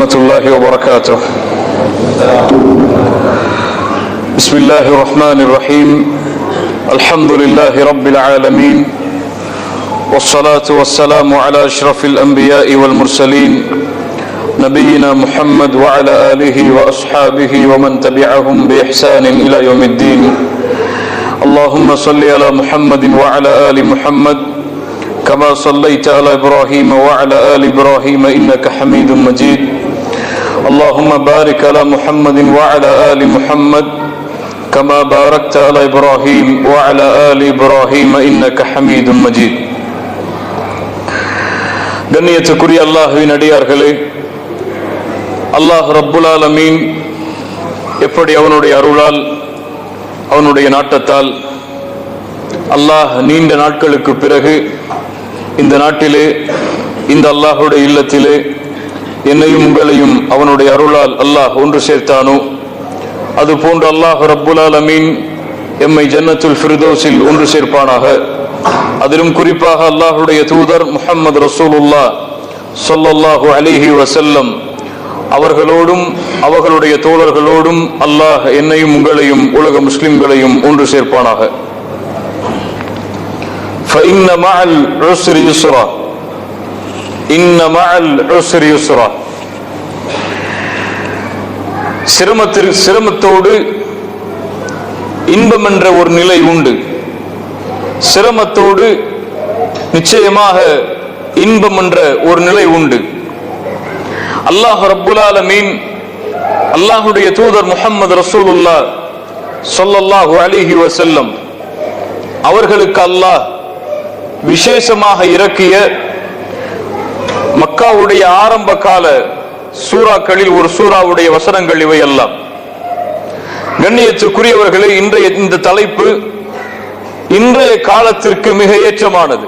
ورحمة الله وبركاته. بسم الله الرحمن الرحيم. الحمد لله رب العالمين. والصلاة والسلام على أشرف الأنبياء والمرسلين. نبينا محمد وعلى آله وأصحابه ومن تبعهم بإحسان إلى يوم الدين. اللهم صل على محمد وعلى آل محمد. كما صليت على إبراهيم وعلى آل إبراهيم إنك حميد مجيد. اللهم بارك على محمد وعلى آل محمد كما باركت على إبراهيم وعلى آل إبراهيم إنك حميد مجيد கண்ணியத்துக்குரிய அல்லாஹுவின் அடியார்களே அல்லாஹ் ரப்புல் ஆலமீன் எப்படி அவனுடைய அருளால் அவனுடைய நாட்டத்தால் அல்லாஹ் நீண்ட நாட்களுக்கு பிறகு இந்த நாட்டிலே இந்த அல்லாஹுடைய இல்லத்திலே என்னையும் உங்களையும் அவனுடைய அருளால் அல்லாஹ் ஒன்று சேர்த்தானோ அது போன்று அல்லாஹ் ரப்புல் ஆலமீன் எம்மை ஜன்னத்துல் ஃபிர்தோஸில் ஒன்று சேர்ப்பானாக அதிலும் குறிப்பாக அல்லாஹுடைய தூதர் முஹம்மது ரசூலுல்லா சொல்லல்லாஹு அலிஹி வசல்லம் அவர்களோடும் அவர்களுடைய தோழர்களோடும் அல்லாஹ் என்னையும் உங்களையும் உலக முஸ்லிம்களையும் ஒன்று சேர்ப்பானாக فإن مع العسر يسرا சிரமத்திற்கு சிரமத்தோடு இன்பம் என்ற ஒரு நிலை உண்டு. சிரமத்தோடு நிச்சயமாக இன்பம் என்ற ஒரு நிலை உண்டு. அல்லாஹ் ரப்புல் ஆலமீன் அல்லாஹுடைய தூதர் முகமது ரசூலுல்லா சொல்லல்லாஹு அலிஹி வசல்லம் அவர்களுக்கு அல்லாஹ் விசேஷமாக இறக்கிய மக்காவுடைய ஆரம்ப கால சூறாக்களில் ஒரு சூறாவுடைய வசனங்கள் இவை எல்லாம் கண்ணியத்துக்குரியவர்களே இன்றைய இந்த தலைப்பு இன்றைய காலத்திற்கு மிக ஏற்றமானது.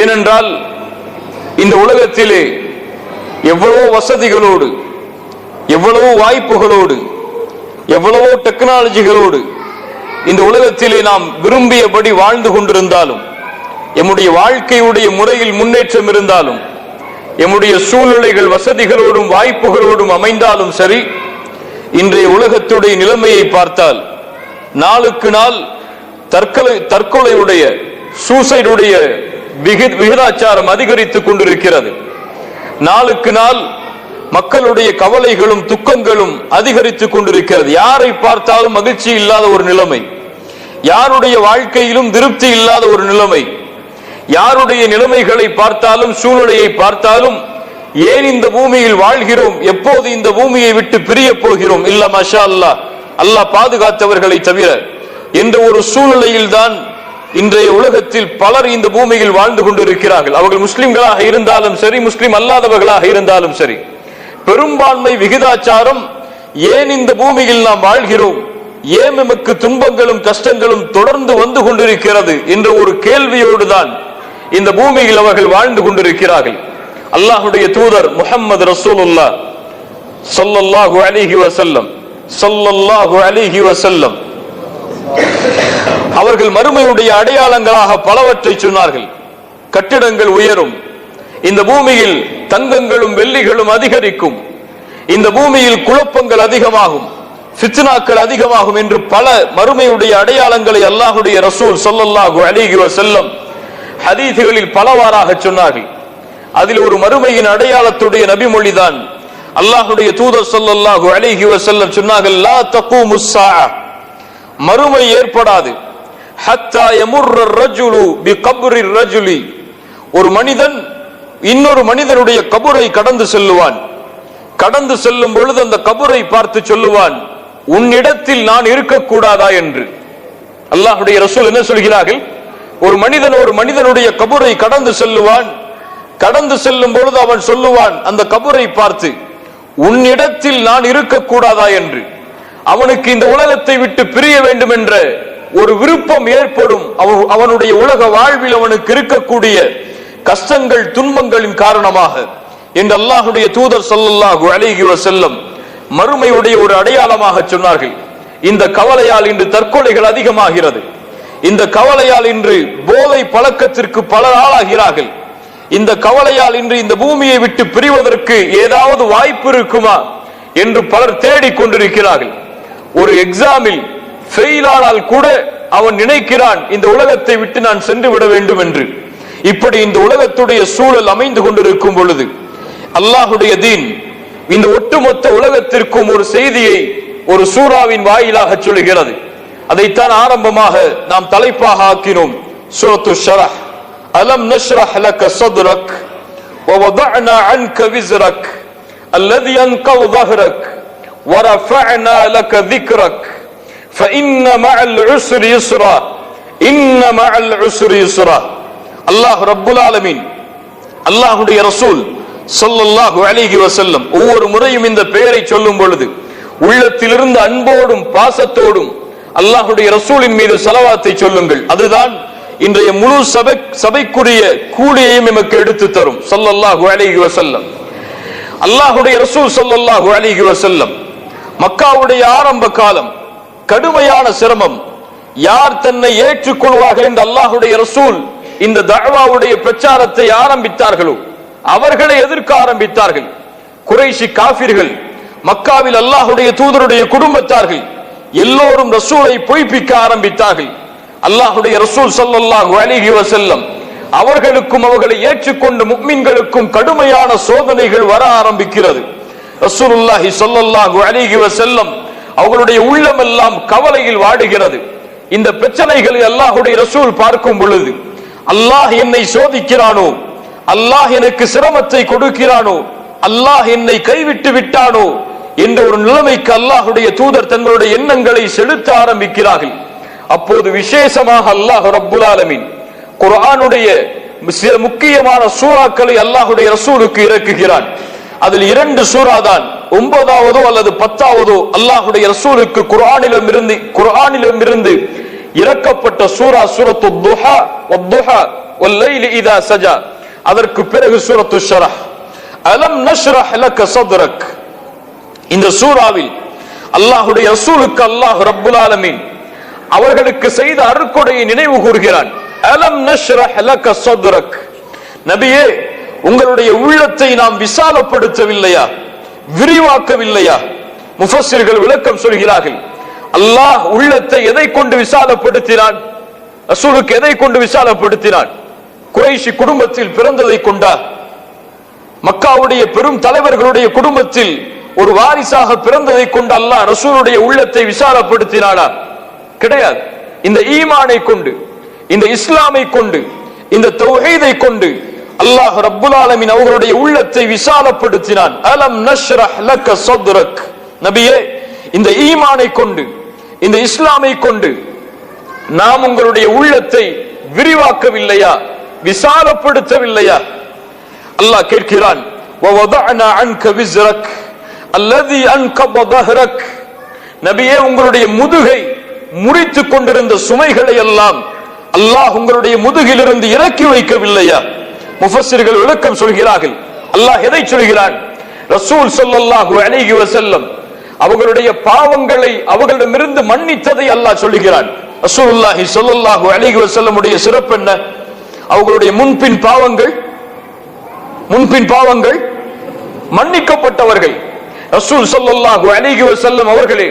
ஏனென்றால் இந்த உலகத்திலே எவ்வளவோ வசதிகளோடு எவ்வளவோ வாய்ப்புகளோடு எவ்வளவோ டெக்னாலஜிகளோடு இந்த உலகத்திலே நாம் விரும்பியபடி வாழ்ந்து கொண்டிருந்தாலும் எம்முடைய வாழ்க்கையுடைய முறையில் முன்னேற்றம் இருந்தாலும் எம்முடைய சூழ்நிலைகள் வசதிகளோடும் வாய்ப்புகளோடும் அமைந்தாலும் சரி இன்றைய உலகத்துடைய நிலைமையை பார்த்தால் நாளுக்கு நாள் தற்கொலை தற்கொலையுடைய சூசைடுடைய விகிதாச்சாரம் அதிகரித்துக் கொண்டிருக்கிறது. நாளுக்கு நாள் மக்களுடைய கவலைகளும் துக்கங்களும் அதிகரித்துக் கொண்டிருக்கிறது. யாரை பார்த்தாலும் மகிழ்ச்சி இல்லாத ஒரு நிலைமை. யாருடைய வாழ்க்கையிலும் திருப்தி இல்லாத ஒரு நிலைமை. யாருடைய நிலைமைகளை பார்த்தாலும் சூழ்நிலையை பார்த்தாலும் ஏன் இந்த பூமியில் வாழ்கிறோம்? எப்போது இந்த பூமியை விட்டு பிரிய போகிறோம்? இல்ல மஷா அல்லா அல்லாஹ் பாதுகாத்தவர்களை தவிர என்ற ஒரு சூழ்நிலையில் தான் இன்றைய உலகத்தில் பலர் இந்த பூமியில் வாழ்ந்து கொண்டிருக்கிறார்கள். அவர்கள் முஸ்லிம்களாக இருந்தாலும் சரி முஸ்லிம் அல்லாதவர்களாக இருந்தாலும் சரி. பெரும்பான்மை விகிதாச்சாரம் ஏன் இந்த பூமியில் நாம் வாழ்கிறோம்? ஏன் நமக்கு துன்பங்களும் கஷ்டங்களும் தொடர்ந்து வந்து கொண்டிருக்கிறது? என்ற ஒரு கேள்வியோடு தான் இந்த பூமியில் அவர்கள் வாழ்ந்து கொண்டிருக்கிறார்கள். அல்லாஹுடைய தூதர் முகம்மது ரசூலுல்லா சொல்லல்லாஹு அலிஹி வசல்லம் சொல்லல்லாஹு அலிஹி வசல்லம் அவர்கள் மறுமையுடைய அடையாளங்களாக பலவற்றை சொன்னார்கள். கட்டிடங்கள் உயரும். இந்த பூமியில் தங்கங்களும் வெள்ளிகளும் அதிகரிக்கும். இந்த பூமியில் குழப்பங்கள் அதிகமாகும். சித்னாக்கள் அதிகமாகும் என்று பல மறுமையுடைய அடையாளங்களை அல்லாஹுடைய ரசூல் சொல்லல்லாஹு அலிஹி வசல்லம் ஹதீதுகளில் பலவாறாக சொன்னார்கள். அதில் ஒரு மறுமையின் அடையாளத்துடைய நபிமொழிதான். அல்லாஹுடைய தூதர் சொல்லல்லாஹு அழகி வசல்லம் சொன்னார்கள் லா முஸ்ஸா மறுமை ஏற்படாது. ஹத்தா எமுர் ரஜுலு பி கபுரி ரஜுலி ஒரு மனிதன் இன்னொரு மனிதனுடைய கபுரை கடந்து செல்லுவான். கடந்து செல்லும் பொழுது அந்த கபுரை பார்த்து சொல்லுவான் உன்னிடத்தில் நான் இருக்கக்கூடாதா? என்று. அல்லாஹுடைய ரசூல் என்ன சொல்கிறார்கள்? ஒரு மனிதன் ஒரு மனிதனுடைய கபுரை கடந்து செல்லுவான். கடந்து செல்லும் பொழுது அவன் சொல்லுவான் அந்த கபுரை பார்த்து உன்னிடத்தில் நான் இருக்கக்கூடாதா என்று? அவனுக்கு இந்த உலகத்தை விட்டு பிரிய வேண்டும் என்ற ஒரு விருப்பம் ஏற்படும். அவனுடைய உலக வாழ்வில் அவனுக்கு இருக்கக்கூடிய கஷ்டங்கள் துன்பங்களின் காரணமாக. என்று அல்லாஹுடைய தூதர் சொல்லல்லாஹு அலிஹி செல்லும் மறுமையுடைய ஒரு அடையாளமாக சொன்னார்கள். இந்த கவலையால் இன்று தற்கொலைகள் அதிகமாகிறது. இந்த கவலையால் இன்று போதை பழக்கத்திற்கு பலர் ஆளாகிறார்கள். இந்த கவலையால் இன்று இந்த பூமியை விட்டு பிரிவதற்கு ஏதாவது வாய்ப்பு இருக்குமா என்று பலர் தேடிக் கொண்டிருக்கிறார்கள். ஒரு எக்ஸாமில் ஃபெயில் ஆனால் கூட அவன் நினைக்கிறான் இந்த உலகத்தை விட்டு நான் சென்று விட வேண்டும் என்று. இப்படி இந்த உலகத்துடைய சூழல் அமைந்து கொண்டிருக்கும் பொழுது அல்லாஹுடைய தீன் இந்த ஒட்டுமொத்த உலகத்திற்கும் ஒரு செய்தியை ஒரு சூறாவின் வாயிலாக சொல்கிறது அதைத்தான் ஆரம்பமாக நாம் தலைப்பாக ஆக்கினோம் சூரத்து ஷரஹ் அலம் நஷ்ரஹ் லக சத்ரக் ووضعنا عنك وزرك الذي أنقض ظهرك ورفعنا لك ذكرك فإن مع العسر يسرا إن مع العسر يسرا الله رب العالمين அல்லாஹுடைய ரசூல் சொல்லல்லாஹு அலிஹி வசல்லம் ஒவ்வொரு முறையும் இந்த பெயரை சொல்லும் பொழுது உள்ளத்திலிருந்து அன்போடும் பாசத்தோடும் அல்லாஹுடைய ரசூலின் மீது செலவாத்தை சொல்லுங்கள். அதுதான் இன்றைய முழு சபை சபைக்குரிய கூலியையும் எமக்கு எடுத்து தரும். சல்லல்லாஹு அலிஹி வசல்லம் அல்லாஹுடைய ரசூல் சல்லல்லாஹு அலிஹி வசல்லம் மக்காவுடைய ஆரம்ப காலம் கடுமையான சிரமம். யார் தன்னை ஏற்றுக்கொள்வார்கள் என்று அல்லாஹுடைய ரசூல் இந்த தழ்வாவுடைய பிரச்சாரத்தை ஆரம்பித்தார்களோ அவர்களை எதிர்க்க ஆரம்பித்தார்கள். குறைஷி காபிர்கள் மக்காவில் அல்லாஹுடைய தூதருடைய குடும்பத்தார்கள் எல்லோரும் ரசூலை பொய்ப்பிக்க ஆரம்பித்தார்கள். அல்லாஹுடைய ரசூல் சல்லல்லாஹு அலிஹி வசல்லம் அவர்களுக்கும் அவர்களை ஏற்றுக்கொண்டு முக்மின்களுக்கும் கடுமையான சோதனைகள் வர ஆரம்பிக்கிறது. ரசூலுல்லாஹி ஸல்லல்லாஹு அலிஹி வசல்லம் அவர்களுடைய உள்ளமெல்லாம் கவலையில் வாடுகிறது. இந்த பிரச்சனைகளை அல்லாஹுடைய ரசூல் பார்க்கும் பொழுது அல்லாஹ் என்னை சோதிக்கிறானோ அல்லாஹ் எனக்கு சிரமத்தை கொடுக்கிறானோ அல்லாஹ் என்னை கைவிட்டு விட்டானோ என்ற ஒரு நிலைமைக்கு அல்லாஹுடைய தூதர் தங்களுடைய எண்ணங்களை செலுத்த ஆரம்பிக்கிறார்கள். அப்போது விசேஷமாக அல்லாஹ் ரப்புல் ஆலமீன் குரானுடைய சில முக்கியமான சூறாக்களை அல்லாஹுடைய ரசூலுக்கு இறக்குகிறான். அதில் இரண்டு சூறா தான் ஒன்பதாவதோ அல்லது பத்தாவதோ அல்லாஹுடைய ரசூலுக்கு குரானிலும் இருந்து குரானிலும் இருந்து இறக்கப்பட்ட சூரா சூரத்து துஹா வத்துஹா வல்லைலி இதா சஜா. அதற்கு பிறகு சூரத்து ஷரஹ். அலம் நஷ்ரஹ் லக சத்ரக். இந்த சூறாவில் அல்லாஹுடைய ரசூலுக்கு அல்லாஹ் ரப்புல் ஆலமீன் அவர்களுக்கு செய்த அருக்கொடையை நினைவு கூறுகிறான். அலம் நஷ்ரஹ் லக சத்ரக். நபியே உங்களுடைய உள்ளத்தை நாம் விசாலப்படுத்தவில்லையா? விரிவாக்கவில்லையா? முஃபஸிர்கள் விளக்கம் சொல்கிறார்கள். அல்லாஹ் உள்ளத்தை எதை கொண்டு விசாலப்படுத்தினான்? ரசூலுக்கு எதை கொண்டு விசாலப்படுத்தினான்? குறைஷி குடும்பத்தில் பிறந்ததை கொண்டா? மக்காவுடைய பெரும் தலைவர்களுடைய குடும்பத்தில் ஒரு வாரிசாக பிறந்ததை கொண்டு அல்லாஹ் ரசூலுடைய உள்ளத்தை விசாலப்படுத்தினானா கிடையாது இந்த ஈமானை கொண்டு இந்த இஸ்லாமை கொண்டு இந்த தௌஹீதை கொண்டு அல்லாஹ் ரப்புல் ஆலமீன் அவர்களுடைய உள்ளத்தை விசாலப்படுத்தினான் அலம் நஷ்ரஹ் லக சத்ரக் நபியே இந்த ஈமானை கொண்டு இந்த இஸ்லாமை கொண்டு நாம் உங்களுடைய உள்ளத்தை விரிவாக்கவில்லையா விசாலப்படுத்தவில்லையா அல்லாஹ் கேட்கிறான் وَوَضَعْنَا عَنْكَ وِزْرَكَ அல்லது அன்கபதஹரக் நபியே உங்களுடைய முதுகை முறித்து கொண்டிருந்த சுமைகளை எல்லாம் அல்லாஹ் உங்களுடைய முதுகிலிருந்து இறக்கி வைக்கவில்லையா? முஃபஸிர்கள் விளக்கம் சொல்கிறார்கள். அல்லாஹ் எதை சொல்கிறான்? ரசூல் சொல்லல்லாஹு அலைஹி வஸல்லம் அவர்களுடைய பாவங்களை அவர்களிடமிருந்து மன்னித்ததை அல்லாஹ் சொல்லுகிறான் ரசூலுல்லாஹி சொல்லல்லாஹு அலைஹி வஸல்லமுடைய சிறப்பு என்ன? அவர்களுடைய முன்பின் பாவங்கள் முன்பின் பாவங்கள் மன்னிக்கப்பட்டவர்கள். ரசூல் ஸல்லல்லாஹு அலைஹி வஸல்லம் அவர்களே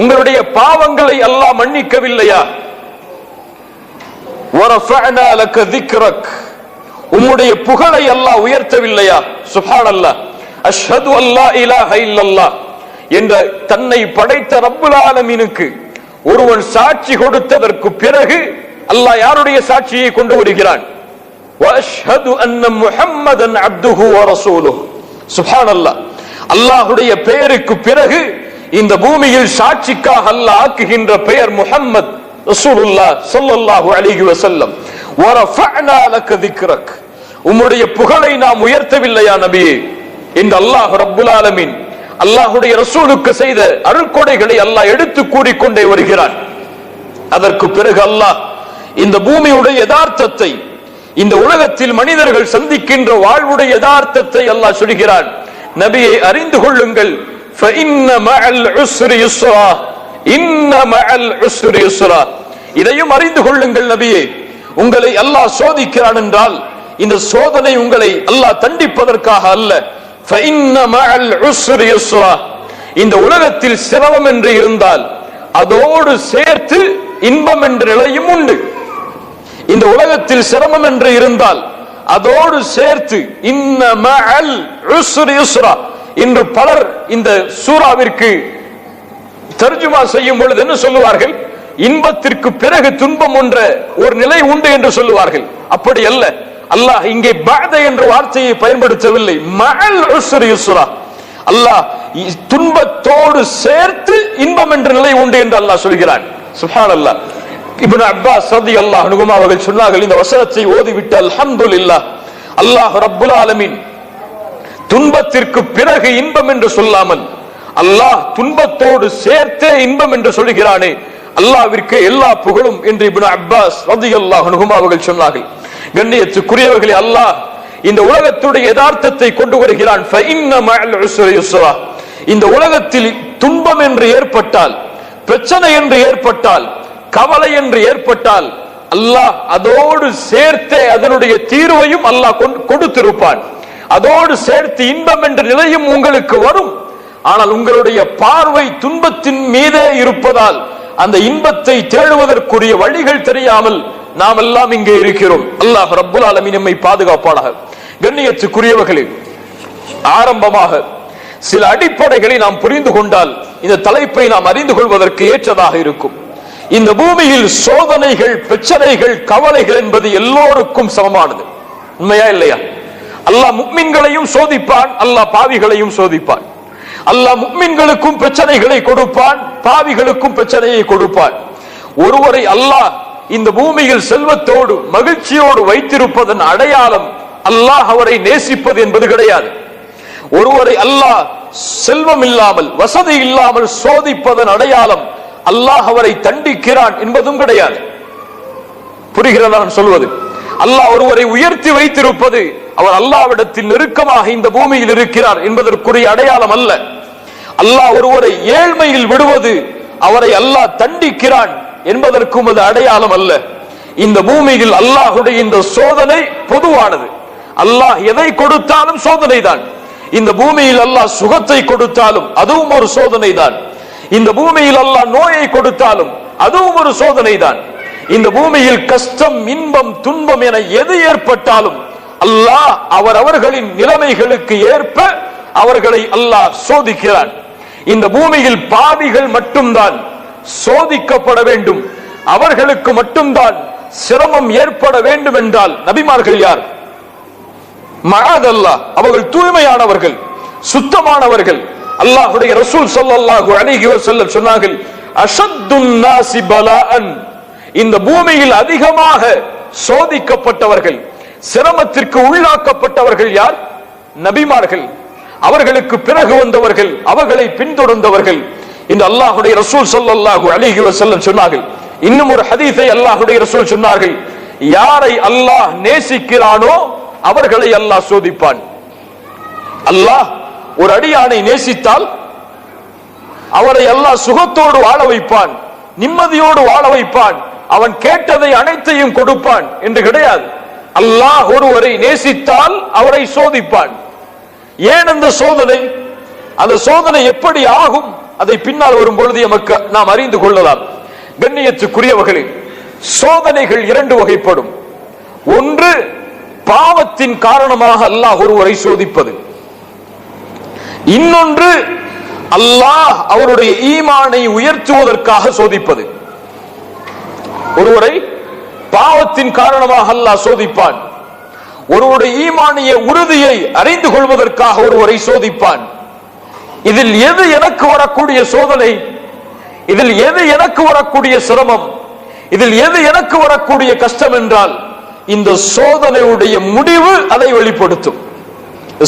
உங்களுடைய பாவங்களை அல்லாஹ் மன்னிக்கவில்லையா வரஃபஅனா லக ذِكْرَكَ உம்முடைய புகழை அல்லாஹ் உயர்த்தவில்லையா சுப்ஹானல்லாஹ் அஷ்ஹது அல்லா இலாஹ இல்லல்லாஹ் என்ற தன்னை படைத்த ரப்புல் ஆலமீனுக்கு ஒருவன் சாட்சி கொடுத்ததற்கு பிறகு அல்லாஹ் யாருடைய சாட்சியை கொண்டு வருகிறான் واشهد ان محمدا عبده ورسوله سبحان الله அல்லாஹுடைய பெயருக்கு பிறகு இந்த பூமியில் சாட்சிக்காக அல்ல ஆக்குகின்ற பெயர் முகம்மது ரசூலுல்லா சொல்லல்லாஹு அலிஹி வசல்லம் உம்முடைய புகழை நாம் உயர்த்தவில்லையா நபியே? இந்த அல்லாஹ் ரபுல் ஆலமின் அல்லாஹுடைய ரசூலுக்கு செய்த அருட்கொடைகளை அல்லாஹ் எடுத்து கூறிக்கொண்டே வருகிறான். அதற்கு பிறகு அல்லாஹ் இந்த பூமியுடைய யதார்த்தத்தை இந்த உலகத்தில் மனிதர்கள் சந்திக்கின்ற வாழ்வுடைய யதார்த்தத்தை அல்லாஹ் சொல்கிறான். நபியை அறிந்து கொள்ளுங்கள். இதையும் அறிந்து கொள்ளுங்கள் நபியே. உங்களை அல்லாஹ் சோதிக்கிறான் என்றால் இந்த சோதனை உங்களை அல்லாஹ் தண்டிப்பதற்காக அல்ல. இந்த உலகத்தில் சிரமம் என்று இருந்தால் அதோடு சேர்த்து இன்பம் என்ற நிலையும் உண்டு. இந்த உலகத்தில் சிரமம் என்று இருந்தால் அதோடு சேர்த்து இன்ன இன்று பலர் இந்த சூறாவிற்கு தர்ஜுமா செய்யும் பொழுது என்ன சொல்லுவார்கள்? இன்பத்திற்கு பிறகு துன்பம் என்ற ஒரு நிலை உண்டு என்று சொல்லுவார்கள். அப்படி அல்ல. அல்லாஹ் இங்கே பாத என்ற வார்த்தையை பயன்படுத்தவில்லை. மகள் யுஸ்ரா அல்லாஹ் துன்பத்தோடு சேர்த்து இன்பம் என்ற நிலை உண்டு என்று அல்லாஹ் சொல்கிறான். சுஹான் அல்லாஹ் இப்னு அப்பாஸ் அல்லாஹ் அனுகுமா அவர்கள் சொன்னார்கள் இந்த வசனத்தை ஓதிவிட்டால் அல்ஹம்து இல்லா அல்லாஹ் ரப்புல் ஆலமின் துன்பத்திற்கு பிறகு இன்பம் என்று சொல்லாமல் அல்லாஹ் துன்பத்தோடு சேர்த்தே இன்பம் என்று சொல்கிறானே அல்லாவிற்கு எல்லா புகழும் என்று இப்னு அப்பாஸ் ரதி அல்லாஹ் அனுகுமா அவர்கள் சொன்னார்கள். கண்ணியத்துக்குரியவர்களே அல்லாஹ் இந்த உலகத்துடைய யதார்த்தத்தை கொண்டு வருகிறான். இந்த உலகத்தில் துன்பம் என்று ஏற்பட்டால் பிரச்சனை என்று ஏற்பட்டால் கவலை என்று ஏற்பட்டால் அல்லாஹ் அதோடு சேர்த்தே அதனுடைய தீர்வையும் அல்லாஹ் கொடுத்திருப்பான். அதோடு சேர்த்து இன்பம் என்ற நிலையும் உங்களுக்கு வரும். ஆனால் உங்களுடைய பார்வை துன்பத்தின் மீதே இருப்பதால் அந்த இன்பத்தை தேடுவதற்குரிய வழிகள் தெரியாமல் நாம் எல்லாம் இங்கே இருக்கிறோம். அல்லாஹ் ரப்புல் அலமி நம்மை பாதுகாப்பானாக. கண்ணியத்துக்குரியவர்களே ஆரம்பமாக சில அடிப்படைகளை நாம் புரிந்து கொண்டால் இந்த தலைப்பை நாம் அறிந்து கொள்வதற்கு ஏற்றதாக இருக்கும். இந்த பூமியில் சோதனைகள் பிரச்சனைகள் கவலைகள் என்பது எல்லோருக்கும் சமமானது. உண்மையா இல்லையா? அல்லாஹ் முக்மின்களையும் சோதிப்பான் அல்லாஹ் பாவிகளையும் சோதிப்பான். அல்லாஹ் முக்மின்களுக்கும் பிரச்சனைகளை கொடுப்பான் பாவிகளுக்கும் பிரச்சனையை கொடுப்பான். ஒருவரை அல்லாஹ் இந்த பூமியில் செல்வத்தோடு மகிழ்ச்சியோடு வைத்திருப்பதன் அடையாளம் அல்லாஹ் அவரை நேசிப்பது என்பது கிடையாது. ஒருவரை அல்லாஹ் செல்வம் இல்லாமல் வசதி இல்லாமல் சோதிப்பதன் அடையாளம் அல்லாஹ் அவரை தண்டிக்கிறான் என்பதும் கிடையாது. புரிகிறதா நான் சொல்வது? அல்லாஹ் ஒருவரை உயர்த்தி வைத்திருப்பது அவர் அல்லாவிடத்தில் நெருக்கமாக இந்த பூமியில் இருக்கிறார் என்பதற்குரிய அடையாளம் அல்ல. அல்லாஹ் ஒருவரை ஏழ்மையில் விடுவது அவரை அல்லாஹ் தண்டிக்கிறான் என்பதற்கும் அது அடையாளம் அல்ல. இந்த பூமியில் அல்லாஹுடைய இந்த சோதனை பொதுவானது. அல்லாஹ் எதை கொடுத்தாலும் சோதனை தான் இந்த பூமியில் அல்லாஹ் சுகத்தை கொடுத்தாலும் அதுவும் ஒரு சோதனை தான் இந்த பூமியில் அல்லாஹ் நோயை கொடுத்தாலும் அதுவும் ஒரு சோதனை தான் இந்த பூமியில் கஷ்டம் இன்பம் துன்பம் என எது ஏற்பட்டாலும் அல்லாஹ் அவர் அவர்களின் நிலைமைகளுக்கு ஏற்ப அவர்களை அல்லாஹ் சோதிக்கிறான். இந்த பூமியில் பாவிகள் மட்டும்தான் சோதிக்கப்பட வேண்டும். அவர்களுக்கு மட்டும்தான் சிரமம் ஏற்பட வேண்டும் என்றால் நபிமார்கள் யார்? மகாதல்லா அவர்கள் தூய்மையானவர்கள் சுத்தமானவர்கள். அல்லாஹுடைய ரசூல் சல்லாஹு அலைஹி வஸல்லம் சொன்னார்கள் அஷத்துன்னாசி பலான் இந்த பூமியில் அதிகமாக சோதிக்கப்பட்டவர்கள் சிரமத்திற்கு உள்ளாக்கப்பட்டவர்கள் யார்? நபிமார்கள். அவர்களுக்கு பிறகு வந்தவர்கள் அவர்களை பின்தொடர்ந்தவர்கள். இந்த அல்லாஹுடைய ரசூல் ஸல்லல்லாஹு அலைஹி வஸல்லம் சொன்னார்கள் இன்னும் ஒரு ஹதீஸை அல்லாஹுடைய ரசூல் சொன்னார்கள் யாரை அல்லாஹ் நேசிக்கிறானோ அவர்களை அல்லாஹ் சோதிப்பான். அல்லாஹ் ஒரு அடியானை நேசித்தால் அவரை அல்லாஹ் சுகத்தோடு வாழ வைப்பான் நிம்மதியோடு வாழ வைப்பான் அவன் கேட்டதை அனைத்தையும் கொடுப்பான் என்று கிடையாது. அல்லாஹ் ஒருவரை நேசித்தால் அவரை சோதிப்பான். ஏன் அந்த சோதனை? அந்த சோதனை எப்படி ஆகும்? அதை பின்னால் வரும் பொழுது எமக்கு நாம் அறிந்து கொள்ளலாம். கண்ணியத்துக்குரியவர்களே சோதனைகள் இரண்டு வகைப்படும். ஒன்று பாவத்தின் காரணமாக அல்லாஹ் ஒருவரை சோதிப்பது. இன்னொன்று அல்லாஹ் அவருடைய ஈமானை உயர்த்துவதற்காக சோதிப்பது. ஒருவரை பாவத்தின் காரணமாக அல்லாஹ் சோதிப்பான். ஒருவருடைய ஈமானிய உறுதியை அறிந்து கொள்வதற்காக ஒருவரை சோதிப்பான். இதில் எது எனக்கு வரக்கூடிய சோதனை? இதில் எது எனக்கு வரக்கூடிய சிரமம்? இதில் எது எனக்கு வரக்கூடிய கஷ்டம் என்றால் இந்த சோதனையுடைய முடிவு அதை வெளிப்படுத்தும்.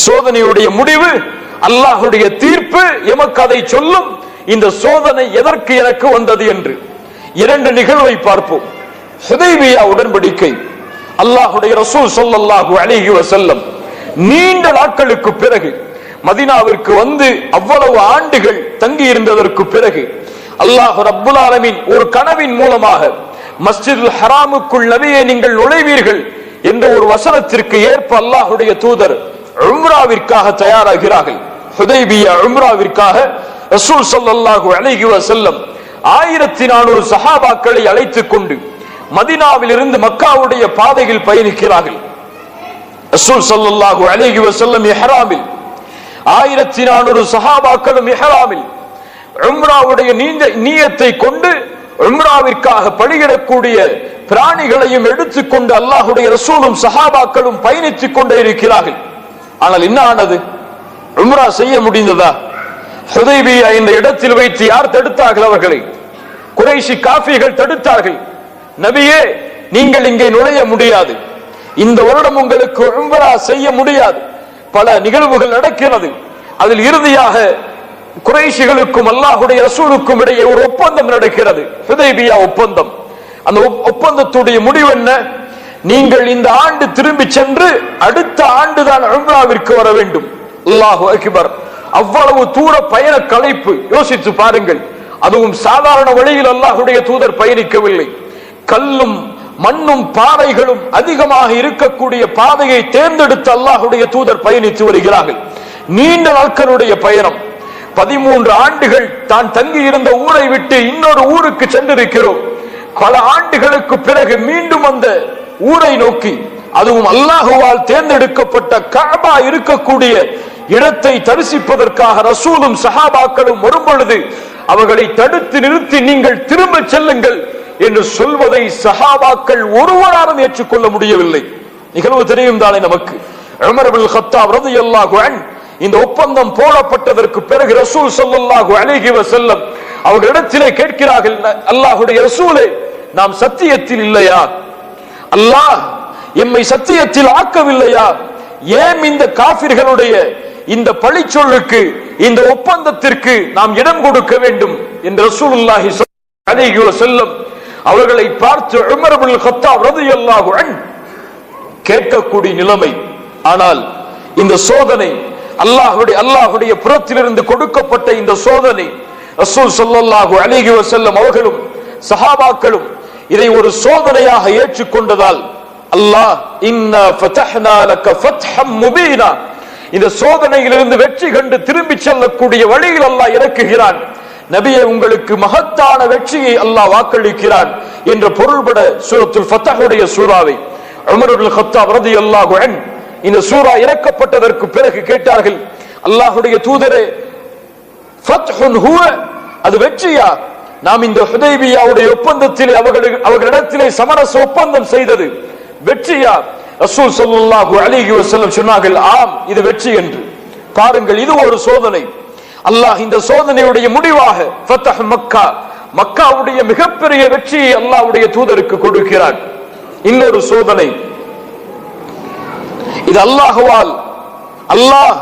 சோதனையுடைய முடிவு அல்லாஹுடைய தீர்ப்பு எமக்கு அதை சொல்லும். இந்த சோதனை எதற்கு எனக்கு வந்தது என்று இரண்டு நிகழ்வை பார்ப்போம். ஹுதைபியா உடன்படிக்கை. அல்லாஹுடைய ரசூல் சொல்லல்லாஹு அலைஹி செல்லம் நீண்ட நாட்களுக்கு பிறகு மதீனாவிற்கு வந்து அவ்வளவு ஆண்டுகள் தங்கி இருந்ததற்கு பிறகு அல்லாஹ் ரப்புல் ஆலமின் ஒரு கனவின் மூலமாக மஸ்ஜிதுல் ஹராமுக்குள் நபியை நீங்கள் நுழைவீர்கள் என்ற ஒரு வசனத்திற்கு ஏற்ப அல்லாஹுடைய தூதர் உம்ராவிற்காக தயாராகிறார்கள். ஹுதைபியா உம்ராவிற்காக ரசூல் ஸல்லல்லாஹு அலைஹி செல்லம் ஆயிரத்தி நானூறு சஹாபாக்களை அழைத்துக் கொண்டு மதினாவில் இருந்து மக்காவுடைய பாதையில் பயணிக்கிறார்கள். ரசூல் ஸல்லல்லாஹு அலைஹி செல்லம் எஹராமில் ஆயிரத்தி நானூறு சஹாபாக்களும் எஹராமில் உம்ராவுடைய நீந்த நீயத்தை கொண்டு உம்ராவிற்காக பணியிடக்கூடிய பிராணிகளையும் எடுத்துக்கொண்டு அல்லாஹுடைய ரசூலும் சஹாபாக்களும் பயணித்துக் கொண்டே இருக்கிறார்கள். ஆனால் என்ன ஆனது? உம்ரா செய்ய முடிந்ததா? ஹுதைபியா இந்த இடத்தில் வைத்து யார் தடுத்தார்கள் அவர்களை? குறைஷி காஃபிகள் தடுத்தார்கள். நபியே நீங்கள் இங்கே நுழைய முடியாது. இந்த வருடம் உங்களுக்கு உம்ரா செய்ய முடியாது. பல நிகழ்வுகள் நடக்கிறது. அதில் இறுதியாக குறைஷிகளுக்கும் அல்லாஹுடைய ரசூலுக்கும் இடையே ஒரு ஒப்பந்தம் நடக்கிறது. ஹுதைபியா ஒப்பந்தம். அந்த ஒப்- ஒப்பந்தத்துடைய முடிவு என்ன? நீங்கள் இந்த ஆண்டு திரும்பி சென்று அடுத்த ஆண்டுதான் உம்ராவிற்கு வர வேண்டும். அல்லாஹு அக்பர். அவ்வளவு தூர பயண கலைப்பு யோசித்து பாருங்கள். அதுவும் சாதாரண வழியில் அல்லாஹுடைய தூதர் பயணிக்கவில்லை. கல்லும் மண்ணும் பாறைகளும் அதிகமாக இருக்கக்கூடிய பாதையை தேர்ந்தெடுத்து அல்லாஹுடைய தூதர் பயணித்து வருகிறார்கள். நீண்ட நாட்களுடைய பயணம். பதிமூன்று ஆண்டுகள் தான் தங்கி இருந்த ஊரை விட்டு இன்னொரு ஊருக்கு சென்றிருக்கிறோம். பல ஆண்டுகளுக்கு பிறகு மீண்டும் அந்த ஊரை நோக்கி அதுவும் அல்லாஹுவால் தேர்ந்தெடுக்கப்பட்ட காபா இருக்கக்கூடிய இடத்தை தரிசிப்பதற்காக ரசூலும் சஹாபாக்களும் வரும்பொழுது அவர்களை தடுத்து நிறுத்தி நீங்கள் திரும்ப செல்லுங்கள் என்று சொல்வதை சஹாபாக்கள் ஒருவராலும் ஏற்றுக்கொள்ள முடியவில்லை. நிகழ்வு தெரியும் தானே நமக்கு. உமர் இந்த ஒப்பந்தம் போடப்பட்டதற்கு பிறகு ரசூல் ஸல்லல்லாஹு அலைஹி செல்லம் அவர்களிடத்திலே கேட்கிறார்கள் அல்லாஹுடைய ரசூலே நாம் சத்தியத்தில் இல்லையா? அல்லாஹ் எம்மை சத்தியத்தில் ஆக்கவில்லையா? ஏன் இந்த காபிர்களுடைய இந்த பழிச்சொல்லுக்கு இந்த ஒப்பந்தத்திற்கு நாம் இடம் கொடுக்க வேண்டும் என்று ரசூலுல்லாஹி ஸல்லல்லாஹு அலைஹி செல்லும் அவர்களை பார்த்து உமர் இப்னு கத்தாப் ரலியல்லாஹு அன் கேட்கக்கூடிய நிலைமை. ஆனால் இந்த சோதனை அல்லாஹ்வுடைய அல்லாஹுடைய புறத்திலிருந்து கொடுக்கப்பட்ட இந்த சோதனை ரசூல் சொல்லல்லாஹு அலைஹி வஸல்லம் அவர்களும் சஹாபாக்களும் இதை ஒரு சோதனையாக ஏற்றுக்கொண்டதால் அல்லாஹ் இன்ன ஃபதஹ்னா லக ஃபத்ஹம் முபீனா இந்த சோதனையிலிருந்து வெற்றி கண்டு திரும்பி செல்லக்கூடிய வழியில் அல்லாஹ் இறக்குகிறான். நபியை உங்களுக்கு மகத்தான வெற்றியை அல்லாஹ் வாக்களிக்கிறான் என்ற பொருள்பட சூரத்துல் ஃபத்தஹுடைய சூறாவை. உமருல் இப்னு கத்தாப் அல்லாஹ் இந்த சூரா இறக்கப்பட்டதற்கு பிறகு கேட்டார்கள் அல்லாஹுடைய தூதரே அது வெற்றியா? நாம் இந்த ஹுதைபியாவுடைய ஒப்பந்தத்தில் அவர்களுக்கு அவர்களிடத்திலே சமரச ஒப்பந்தம் செய்தது. வெற்றியா? ரசூல் ஸல்லல்லாஹு அலிஹி வசல்லம் சொன்னார்கள் ஆம் இது வெற்றி என்று. பாருங்கள் இது ஒரு சோதனை. அல்லாஹ் இந்த சோதனையுடைய முடிவாக ஃபத்தஹ் மக்கா மக்காவுடைய மிகப்பெரிய வெற்றியை அல்லாஹ்வுடைய தூதருக்கு கொடுக்கிறார். இன்னொரு சோதனை. இது அல்லாஹுவால் அல்லாஹ்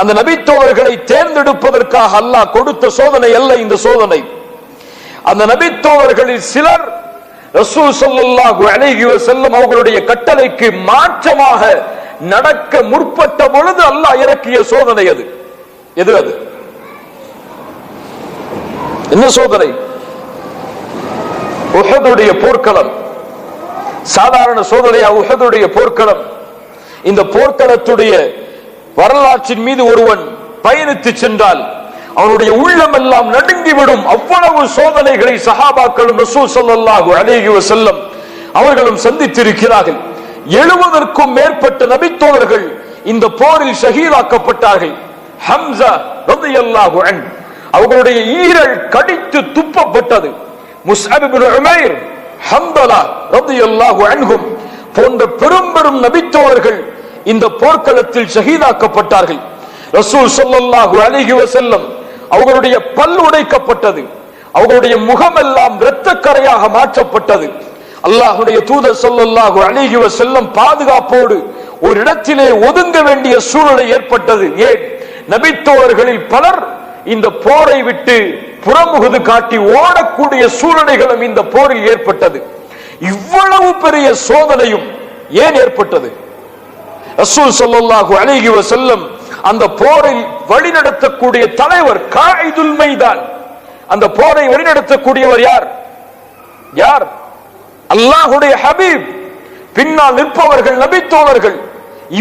அந்த நபித்தோழர்களை தேர்ந்தெடுப்பதற்காக அல்லாஹ் கொடுத்த சோதனை அல்ல இந்த சோதனை. அந்த நபித்தோழர்களில் சிலர் ரசூல் ஸல்லல்லாஹு அலைஹி செல்லும் அவர்களுடைய கட்டளைக்கு மாற்றமாக நடக்க முற்பட்ட பொழுது அல்லாஹ் இறக்கிய சோதனை அது. எது அது? என்ன சோதனை? உஹதுடைய போர்க்களம். சாதாரண சோதனையா உஹதுடைய போர்க்களம்? இந்த போர்க்களத்துடைய வரலாற்றின் மீது ஒருவன் பயணித்து சென்றால் அவனுடைய உள்ளம் எல்லாம் நடுங்கிவிடும். அவ்வளவு சோதனைகளை சஹாபாக்களும் ரசூல் ஸல்லல்லாஹு அலைஹி செல்லம் அவர்களும் சந்தித்திருக்கிறார்கள். எழுபதற்கும் மேற்பட்ட நபித்தோழர்கள் இந்த போரில் ஷஹீதாக்கப்பட்டார்கள். ஹம்சா ரலியல்லாஹு அன் அவர்களுடைய ஈரல் கடித்து துப்பப்பட்டது. முஸ்அப் இப்னு உமைர் ஹம்தலா ரலியல்லாஹு அன்ஹும் போன்ற பெரும் பெரும் நபித்தோழர்கள் இந்த போர்க்களத்தில் ஷஹீதாக்கப்பட்டார்கள். ரசூல் சொல்லல்லாஹு அலைஹி வஸல்லம் அவர்களுடைய பல் உடைக்கப்பட்டது. அவர்களுடைய முகமெல்லாம் இரத்தக்கரையாக மாற்றப்பட்டது. அல்லாஹுடைய தூதர் ஸல்லல்லாஹு அலைஹி செல்லும் பாதுகாப்போடு ஒரு இடத்திலே ஒதுங்க வேண்டிய சூழ்நிலை ஏற்பட்டது. ஏன்? நபித்தோழர்களில் பலர் இந்த போரை விட்டு புறமுகுது காட்டி ஓடக்கூடிய சூழ்நிலைகளும் இந்த போரில் ஏற்பட்டது. இவ்வளவு பெரிய சோதனையும் ஏன் ஏற்பட்டது? ரசூல் ஸல்லல்லாஹு அழகிவ செல்லம் அந்த போரை வழிநடத்தக்கூடிய தலைவர் காயிதுல் மைதான். அந்த போரை வழிநடத்தக்கூடியவர் யார்? யார்? அல்லாஹுடைய ஹபீப். பின்னால் நிற்பவர்கள் நபித்தோழர்கள்.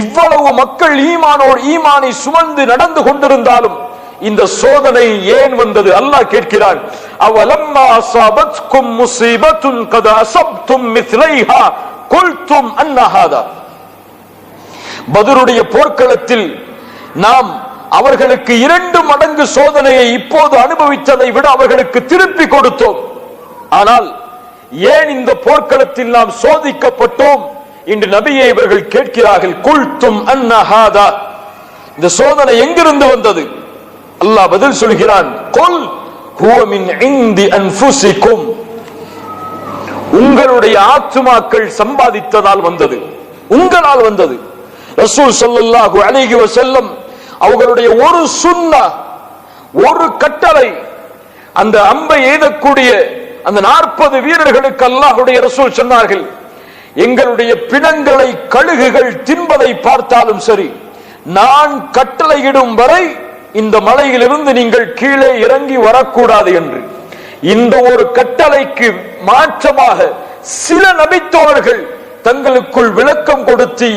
இவ்வளவு மக்கள் ஈமானோர் ஈமானை சுமந்து நடந்து கொண்டிருந்தாலும் இந்த சோதனை ஏன் வந்தது? அல்லாஹ் கேட்கிறான் அவலம்மா அஸாபத்கும் முஸீபத்துன் கத அசப்தும் மிஸ்லைஹா கொல்தும் அன்னஹாதா பதருடைய போர்க்களத்தில் நாம் அவர்களுக்கு இரண்டு மடங்கு சோதனையை இப்போது அனுபவித்ததை விட அவர்களுக்கு திருப்பி கொடுத்தோம். ஆனால் ஏன் இந்த போர்க்களத்தில் நாம் சோதிக்கப்பட்டோம் இன்று நபியை இவர்கள் கேட்கிறார்கள். குல்தும் அன்னஹாதா இந்த சோதனை எங்கிருந்து வந்தது? அல்லாஹ் பதில் சொல்கிறான். கொல் ஹுவ இந்தி அன்ஃபுசிக்கும். உங்களுடைய ஆத்துமாக்கள் சம்பாதித்ததால் வந்தது. உங்களால் வந்தது. ரசூல் சொல்லல்லாஹு அலைஹி செல்லும் அவர்களுடைய ஒரு சுண்ண ஒரு கட்டளை அந்த அம்பை எய்தக்கூடிய அந்த நாற்பது வீரர்களுக்கு அல்லாஹுடைய ரசூல் சொன்னார்கள் எங்களுடைய பிணங்களை கழுகுகள் தின்பதை பார்த்தாலும் சரி நான் கட்டளையிடும் வரை இந்த மலையிலிருந்து நீங்கள் கீழே இறங்கி வரக்கூடாது என்று. இந்த ஒரு கட்டளைக்கு மாற்றமாக சில நபித்தோழர்கள் தங்களுக்குள் விளக்கம் கொடுத்து